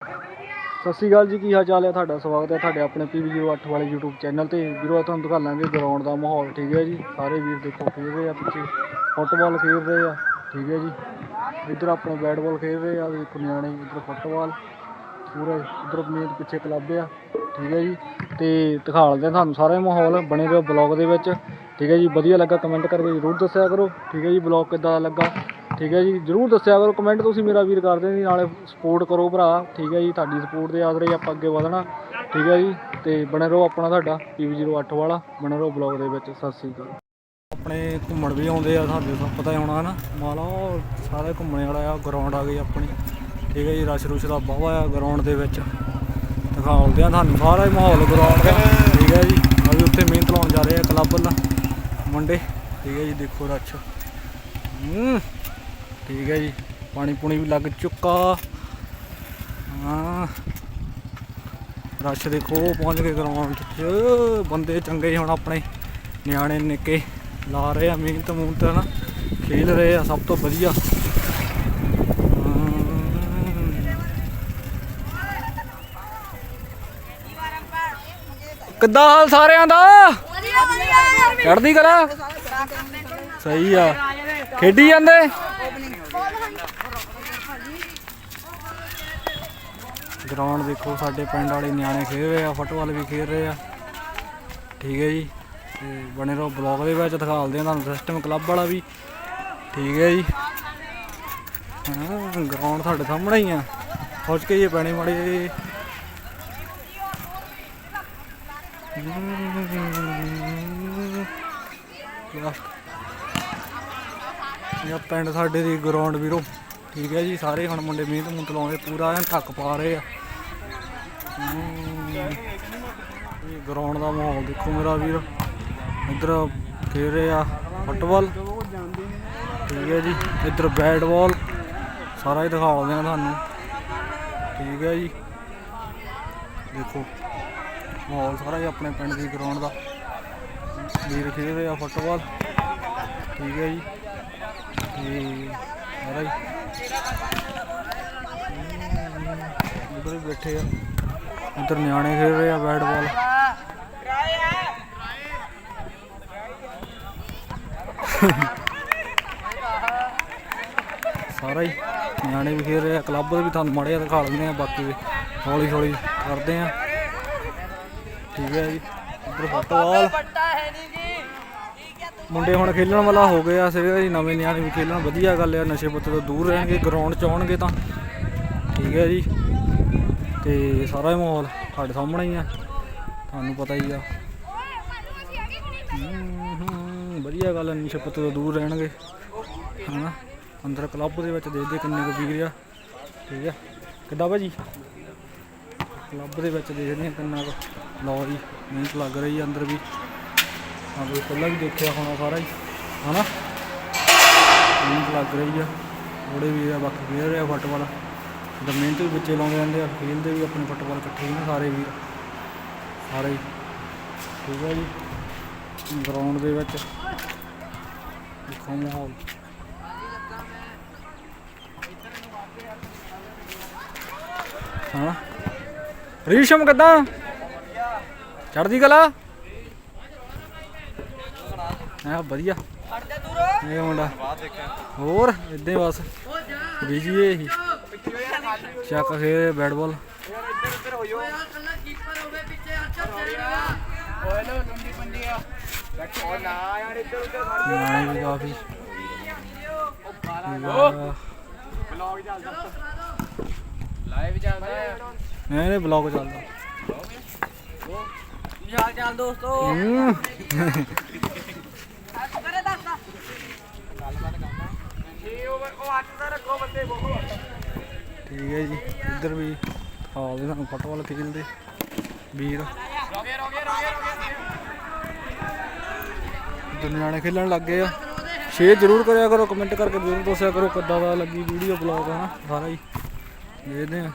ਸਤਿ ਸ਼੍ਰੀ ਅਕਾਲ ਜੀ, ਕੀ ਹਾਲ ਚਾਲ ਹੈ? ਤੁਹਾਡਾ ਸਵਾਗਤ ਹੈ ਤੁਹਾਡੇ ਆਪਣੇ PB08 ਵਾਲੇ YouTube ਚੈਨਲ ਤੇ। ਵੀਰੋ, ਅੱਜ ਤੁਹਾਨੂੰ ਦਿਖਾ ਲਾਂਗੇ ਗਰਾਊਂਡ ਦਾ ਮਾਹੌਲ, ਠੀਕ ਹੈ ਜੀ? ਸਾਰੇ ਵੀਰ ਦੇਖੋ, ਖੇਡ ਰਹੇ ਆ ਪਿੱਛੇ। ਫੁੱਟਬਾਲ ਖੇਡ ਰਹੇ ਆ, ਠੀਕ ਹੈ ਜੀ? ਇੱਧਰ ਆਪਣੇ ਬੈਟ ਬਾਲ ਖੇਡ ਰਹੇ ਆ ਵੇਖੋ ਨਿਆਣੇ ਇੱਧਰ ਫੁੱਟਬਾਲ। ਪੂਰਾ ਇੱਧਰ ਮੇਨ ਪਿੱਛੇ ਕਲੱਬ ਆ, ਠੀਕ ਹੈ ਜੀ? ਤੇ ਦਿਖਾਲਦੇ ਆ ਤੁਹਾਨੂੰ ਸਾਰੇ ਮਾਹੌਲ, ਬਣੇ ਰਹੋ ਬਲੌਗ ਦੇ ਵਿੱਚ, ਠੀਕ ਹੈ ਜੀ? ਵਧੀਆ ਲੱਗਾ ਕਮੈਂਟ ਕਰਕੇ ਜ਼ਰੂਰ ਦੱਸਿਆ ਕਰੋ, ਠੀਕ ਹੈ ਜੀ? ਬਲੌਗ ਕਿੱਦਾਂ ਦਾ ਲੱਗਾ? ਠੀਕ ਹੈ ਜੀ, ਜ਼ਰੂਰ ਦੱਸਿਆ ਕਰੋ ਕਮੈਂਟ ਤੁਸੀਂ ਮੇਰਾ ਵੀਰ ਕਰਦੇ ਜੀ ਨਾਲੇ ਸਪੋਰਟ ਕਰੋ ਭਰਾ, ਠੀਕ ਹੈ ਜੀ, ਤੁਹਾਡੀ ਸਪੋਰਟ ਦੇ ਆਸਰੇ ਹੀ ਆਪਾਂ ਅੱਗੇ ਵਧਣਾ, ਠੀਕ ਹੈ ਜੀ, ਤੇ ਬਣੇ ਰਹੋ ਆਪਣਾ ਤੁਹਾਡਾ PB08 ਵਾਲਾ, ਬਣੇ ਰਹੋ ਬਲੌਗ ਦੇ ਵਿੱਚ, ਸਤਿ ਸ੍ਰੀ ਅਕਾਲ। ਆਪਣੇ ਘੁੰਮਣ ਵੀ ਆਉਂਦੇ ਆ, ਸਾਡੇ ਤੋਂ ਪਤਾ ਹੀ ਹੋਣਾ ਨਾ ਮਾਲਾ, ਉਹ ਸਾਰੇ ਘੁੰਮਣੇ ਵਾਲਾ ਆ ਗਰਾਊਂਡ ਆ ਗਈ ਆਪਣੀ, ਠੀਕ ਹੈ ਜੀ, ਰਸ਼ ਰੁਸ਼ ਦਾ ਬਾਵਾ ਆ ਗਰਾਊਂਡ ਦੇ ਵਿੱਚ। ਦਿਖਾਉਂਦੇ ਆ ਤੁਹਾਨੂੰ ਸਾਰਾ ਹੀ ਮਾਹੌਲ ਗਰਾਊਂਡ ਦਾ, ਠੀਕ ਹੈ ਜੀ, ਅਸੀਂ ਉੱਥੇ ਮਿਹਨਤ ਲਾਉਣ ਜਾ ਰਹੇ ਆ ਕਲੱਬ ਵੱਲ। ਮੁੰਡੇ, ਠੀਕ ਹੈ ਜੀ, ਦੇਖੋ ਰਸ਼। ਹੂੰ। ਠੀਕ ਹੈ ਜੀ ਪਾਣੀ ਪੂਣੀ ਵੀ ਲੱਗ ਚੁੱਕਾ। ਹਾਂ। ਰਸ਼ ਦੇਖੋ ਪਹੁੰਚ ਗਏ ਗਰਾਊਂਡ 'ਚ। ਬੰਦੇ ਚੰਗੇ ਹੁਣ ਆਪਣੇ ਨਿਆਣੇ ਨਿੱਕੇ ਲਾ ਰਹੇ ਆ ਮਿਹਨਤ ਮੂਹਨਤ ਨਾ ਖੇਲ ਰਹੇ ਆ ਸਭ ਤੋਂ ਵਧੀਆ। ਕਿੱਦਾਂ ਹਾਲ ਸਾਰਿਆਂ ਦਾ? ਵਧੀਆ ਵਧੀਆ। ਚੜ੍ਹਦੀ ਕਲਾ? ਸਹੀ ਆ। ਖੇਡੀ ਜਾਂਦੇ? ਗਰਾਊਂਡ ਦੇਖੋ, ਸਾਡੇ ਪਿੰਡ ਵਾਲੇ ਨਿਆਣੇ ਖੇਡ ਰਹੇ ਆ ਫੁੱਟਬਾਲ ਵੀ ਖੇਡ ਰਹੇ ਆ। ਠੀਕ ਹੈ ਜੀ, ਤੇ ਬਣੇ ਰਹੋ ਬਲੌਗ ਦੇ ਵਿੱਚ, ਦਿਖਾਲਦੇ ਆ ਤੁਹਾਨੂੰ ਸਿਸਟਮ ਕਲੱਬ ਵਾਲਾ ਵੀ। ਠੀਕ ਹੈ ਜੀ। ਹਾਂ, ਗਰਾਊਂਡ ਸਾਡੇ ਸਾਹਮਣੇ ਹੀ ਆ। ਪਹੁੰਚ ਕੇ ਹੀ ਪੈਣੇ ਮਾੜੇ ਇਹ ਪਿੰਡ ਸਾਡੇ ਦੀ ਗਰਾਊਂਡ ਵੀਰੋ। ਠੀਕ ਹੈ ਜੀ, ਸਾਰੇ ਹੁਣ ਮੁੰਡੇ ਮਿਹਨਤ ਮੁੰਤ ਲਾਉਂਦੇ, ਪੂਰਾ ਐਨ ਥੱਕ ਪਾ ਰਹੇ ਆ। ਇਹ ਗਰਾਊਂਡ ਦਾ ਮਾਹੌਲ ਦੇਖੋ ਮੇਰਾ ਵੀਰ, ਇੱਧਰ ਖੇਡ ਰਹੇ ਆ ਫੁੱਟਬਾਲ। ਠੀਕ ਹੈ ਜੀ, ਇੱਧਰ ਬੈਟ ਬਾਲ ਸਾਰਾ ਹੀ ਦਿਖਾ ਦਿਖਾਉਂਦੇ ਆ ਤੁਹਾਨੂੰ। ਠੀਕ ਹੈ ਜੀ। ਦੇਖੋ, ਮਾਹੌਲ ਸਾਰਾ ਹੀ ਆਪਣੇ ਪਿੰਡ ਦੀ ਗਰਾਊਂਡ ਦਾ। ਵੀਰ ਖੇਡ ਰਹੇ ਆ ਫੁੱਟਬਾਲ। ਠੀਕ ਹੈ ਜੀ। ਤੇ ਸਾਰਾ ਹੀ ਉਧਰ ਵੀ ਬੈਠੇ ਆ। ਇੱਧਰ ਨਿਆਣੇ ਖੇਡ ਰਹੇ ਆ ਬੈਟ ਬਾਲ ਸਾਰਾ ਹੀ ਨਿਆਣੇ ਵੀ ਖੇਡ ਰਹੇ ਆ। ਕਲੱਬ ਦੇ ਵੀ ਤੁਹਾਨੂੰ ਮਾੜੇ ਦਿਖਾ ਲੈਂਦੇ ਆ, ਬਾਕੀ ਵੀ ਹੌਲੀ ਹੌਲੀ ਕਰਦੇ ਆ। ਠੀਕ ਹੈ ਜੀ। ਇੱਧਰ ਫੁੱਟਬਾਲ। ਮੁੰਡੇ ਹੁਣ ਖੇਲਣ ਵਾਲਾ ਹੋ ਗਏ ਆ ਸਿਰੇ ਜੀ ਨਵੇਂ ਨਿਆਣੇ ਵੀ ਖੇਲਣ। ਵਧੀਆ ਗੱਲ ਆ ਨਸ਼ੇ ਪੱਤੇ ਤੋਂ ਦੂਰ ਰਹਿਣਗੇ ਗਰਾਊਂਡ 'ਚ ਆਉਣਗੇ ਤਾਂ। ਠੀਕ ਹੈ ਜੀ। ਤੇ ਸਾਰਾ ਮਾਹੌਲ ਤੁਹਾਡੇ ਸਾਹਮਣੇ ਹੀ ਆ। ਤੁਹਾਨੂੰ ਪਤਾ ਹੀ ਆ। ਹਮ, ਵਧੀਆ ਗੱਲ ਆ ਨਸ਼ੇ ਪੱਤੇ ਤੋਂ ਦੂਰ ਰਹਿਣਗੇ। ਹਨਾ? ਅੰਦਰ ਕਲੱਬ ਦੇ ਵਿੱਚ ਦੇਖਦੇ ਕਿੰਨੇ ਕੁ ਵੀਰ ਆ। ਠੀਕ ਆ। ਕਿੱਦਾਂ ਭਾਜੀ? ਕਲੱਬ ਦੇ ਵਿੱਚ ਦੇਖਦੇ ਆ ਕਿੰਨਾ ਕੁ ਲਓ ਜੀ ਮਿਹਨਤ ਲੱਗ ਰਹੀ ਆ ਅੰਦਰ ਵੀ। ਹਾਂ ਤੁਸੀਂ ਪਹਿਲਾਂ ਵੀ ਦੇਖਿਆ ਹੋਣਾ ਸਾਰਾ ਹੀ, ਹਨਾ? ਮਿਹਨਤ ਲੱਗ ਰਹੀ ਆ। ਥੋੜੇ ਵੀ ਆ, ਬਾਕੀ ਖੇਡ ਰਹੇ ਫੁੱਟਬਾਲ। ਤਾਂ ਮਿਹਨਤ ਵੀ ਬੱਚੇ ਲਾਉਂਦੇ ਰਹਿੰਦੇ ਆ ਖੇਡਦੇ ਵੀ ਆਪਣੇ ਫੁੱਟਬਾਲ ਇਕੱਠੇ ਹੀ ਨੇ ਸਾਰੇ ਵੀਰ ਸਾਰੇ ਹੀ। ਠੀਕ ਹੈ ਜੀ। ਗਰਾਊਂਡ ਦੇ ਵਿੱਚ ਦੇਖੋ ਮਾਹੌਲ। ਹਾਂ ਰੀਸ਼ਮ ਕਿੱਦਾਂ? ਚੜਦੀ ਕਲਾ? ਆ ਵਧੀਆ ਇਹ ਮੁੰਡਾ ਹੋਰ ਇਦਾਂ ਹੀ ਬਸ ਬੀਜੀ ਏ ਹੀ ਚੱਕ ਖੇ ਬੈਟ ਬਾਲ ਨਿਆਣੇ ਵੀ ਕਾਫੀ ਲਾਈਵ ਚੱਲਦਾ ਹੈ ਨਹੀਂ ਨਹੀਂ ਬਲੌਗ ਚੱਲਦਾ ਕੀ ਹਾਲ ਚਾਲ ਦੋਸਤੋ ਠੀਕ ਹੈ ਜੀ, ਇੱਧਰ ਵੀ ਹਾਲ ਦੇ ਸਾਨੂੰ ਫੁੱਟਬਾਲ ਖੇਡਦੇ ਵੀਰ। ਦੁਨੀਆ ਨੇ ਖੇਲਣ ਲੱਗ ਗਏ ਆ ਸ਼ੇਅਰ ਜ਼ਰੂਰ ਕਰਿਆ ਕਰੋ ਕਮੈਂਟ ਕਰਕੇ ਜ਼ਰੂਰ ਦੱਸਿਆ ਕਰੋ ਕਿੱਦਾਂ ਦਾ ਲੱਗੀ ਵੀਡੀਓ ਬਲੌਗ ਹਨਾ, ਸਾਰਾ ਹੀ। ਦੇਖਦੇ ਆ।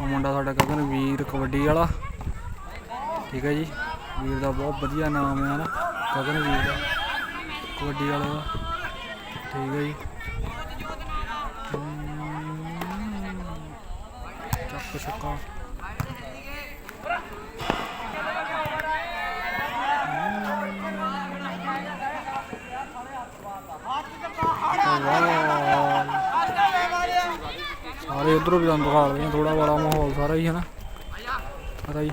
ਮੁੰਡਾ ਸਾਡਾ ਗਗਨ ਵੀਰ ਕਬੱਡੀ ਵਾਲਾ। ਠੀਕ ਹੈ ਜੀ। ਵੀਰ ਦਾ ਬਹੁਤ ਵਧੀਆ ਨਾਮ ਹੈ ਨਾ ਗਗਨ ਵੀਰ ਦਾ। ਕਬੱਡੀ ਵਾਲੇ ਦਾ ਠੀਕ ਹੈ ਜੀ। ਚੱਕ ਛੱਕਾ। ਸਾਰੇ ਉਧਰੋਂ ਵੀ ਤੁਹਾਨੂੰ ਦਿਖਾ ਰਹੇ ਥੋੜਾ ਬੜਾ ਮਾਹੌਲ ਸਾਰਾ ਹੀ ਹੈ ਨਾ ਪਤਾ ਜੀ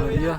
ਵਧੀਆ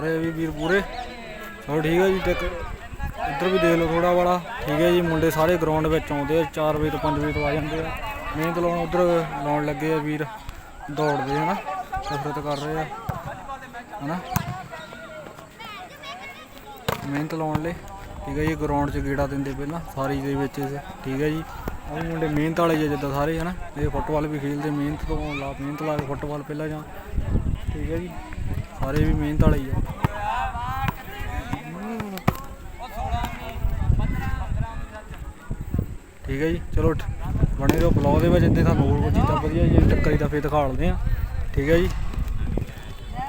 ਰਹੇ ਵੀ ਵੀਰ ਪੂਰੇ। ਚਲੋ ਠੀਕ ਹੈ ਜੀ, ਤੇ ਇੱਧਰ ਵੀ ਦੇਖ ਲਓ ਥੋੜਾ ਬੜਾ ਠੀਕ ਹੈ ਜੀ, ਮੁੰਡੇ ਸਾਰੇ ਗਰਾਊਂਡ ਵਿੱਚ ਆਉਂਦੇ ਆ 4 ਵਜੇ ਤੋਂ 5 ਵਜੇ ਤੋਂ ਆ ਜਾਂਦੇ ਆ। ਮਿਹਨਤ ਲਾਉਣ ਉਧਰ ਲਾਉਣ ਲੱਗੇ ਆ ਵੀਰ, ਦੌੜਦੇ ਹਨਾ ਕਸਰਤ ਕਰ ਰਹੇ ਆ, ਹਨਾ? ਮਿਹਨਤ ਲਾਉਣ ਲਈ। ਠੀਕ ਹੈ ਜੀ ਗਰਾਊਂਡ 'ਚ ਗੇੜਾ ਦਿੰਦੇ ਪਹਿਲਾਂ, ਸਾਰੀ ਦੇ ਵਿੱਚ ਠੀਕ ਹੈ ਜੀ। ਉਹ ਮੁੰਡੇ ਮਿਹਨਤ ਵਾਲੇ ਹੀ ਆ ਜਿੱਦਾਂ ਸਾਰੇ, ਹਨਾ? ਇਹ ਫੁੱਟਬਾਲ ਵੀ ਖੇਡਦੇ ਮਿਹਨਤ ਤੋਂ ਲਾ, ਮਿਹਨਤ ਲਾ ਕੇ ਫੁੱਟਬਾਲ ਪਹਿਲਾਂ ਜਾਂ, ਠੀਕ ਹੈ ਜੀ। ਸਾਰੇ ਵੀ ਮਿਹਨਤ ਵਾਲੇ ਹੀ ਆ। ਠੀਕ ਹੈ ਜੀ, ਚਲੋ ਬਣੇ ਰਹੋ ਬਲੌਗ ਦੇ ਵਿੱਚ, ਇੱਥੇ ਤੁਹਾਨੂੰ ਹੋਰ ਚੀਜ਼ਾਂ ਵਧੀਆ ਜੀ ਟੱਕਰੀ ਦਾ ਫੇਰ ਦਿਖਾ ਲਦੇ ਆ ਠੀਕ ਹੈ ਜੀ।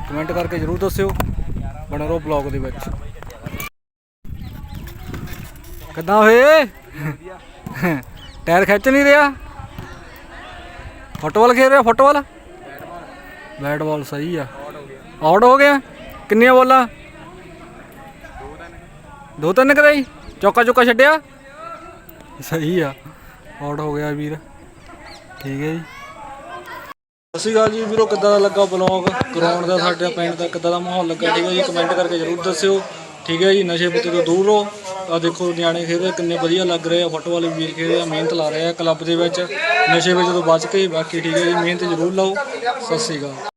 ਕਮੈਂਟ ਕਰਕੇ ਜਰੂਰ ਦੱਸਿਓ। ਬਣੇ ਰਹੋ ਬਲੌਗ ਦੇ ਵਿੱਚ। ਕਿੱਦਾਂ ਹੋਏ ਟਾਇਰ ਖਿੱਚ ਨਹੀਂ ਰਿਹਾ? ਫੁੱਟਬਾਲ ਖੇਡ ਰਿਹਾ, ਫੁੱਟਬਾਲ? ਬੈਟ ਬਾਲ ਸਹੀ ਆ। ਆਊਟ ਹੋ ਗਿਆ? ਕਿੰਨੀਆਂ ਬੋਲਾਂ? ਦੋ ਤਿੰਨ ਕਰਾਈ ਚੌਕਾ ਚੌਕਾ ਛੱਡਿਆ? ਸਹੀ ਆ। ਆਊਟ ਹੋ ਗਿਆ ਵੀਰ। ਠੀਕ ਹੈ ਜੀ। ਸਤਿ ਸ਼੍ਰੀ ਅਕਾਲ ਜੀ ਵੀਰੋ, ਕਿੱਦਾਂ ਦਾ ਲੱਗਾ ਬਲੌਗ ਗਰਾਊਂਡ ਦਾ ਸਾਡੇ ਪਿੰਡ ਦਾ ਕਿੱਦਾਂ ਦਾ ਮਾਹੌਲ ਲੱਗਾ? ਠੀਕ ਹੈ ਜੀ ਕਮੈਂਟ ਕਰਕੇ ਜਰੂਰ ਦੱਸਿਓ। ਠੀਕ ਹੈ ਜੀ, ਨਸ਼ੇ ਪੱਤੇ ਤੋਂ ਦੂਰ ਰਹੋ। ਆ ਦੇਖੋ ਨਿਆਣੇ ਖੇਡ ਰਹੇ, ਕਿੰਨੇ ਵਧੀਆ ਲੱਗ ਰਹੇ ਆ। ਫੁੱਟਬਾਲ ਵੀ ਵੀਰ ਖੇਡਦੇ ਆ, ਮਿਹਨਤ ਲਾ ਰਹੇ ਆ ਕਲੱਬ ਦੇ ਵਿੱਚ। ਨਸ਼ੇ ਵਿੱਚ ਤੋਂ ਬਚ ਕੇ ਬਾਕੀ, ਠੀਕ ਹੈ ਜੀ, ਮਿਹਨਤ ਜਰੂਰ ਲਾਓ। ਸਤਿ ਸ਼੍ਰੀ ਅਕਾਲ।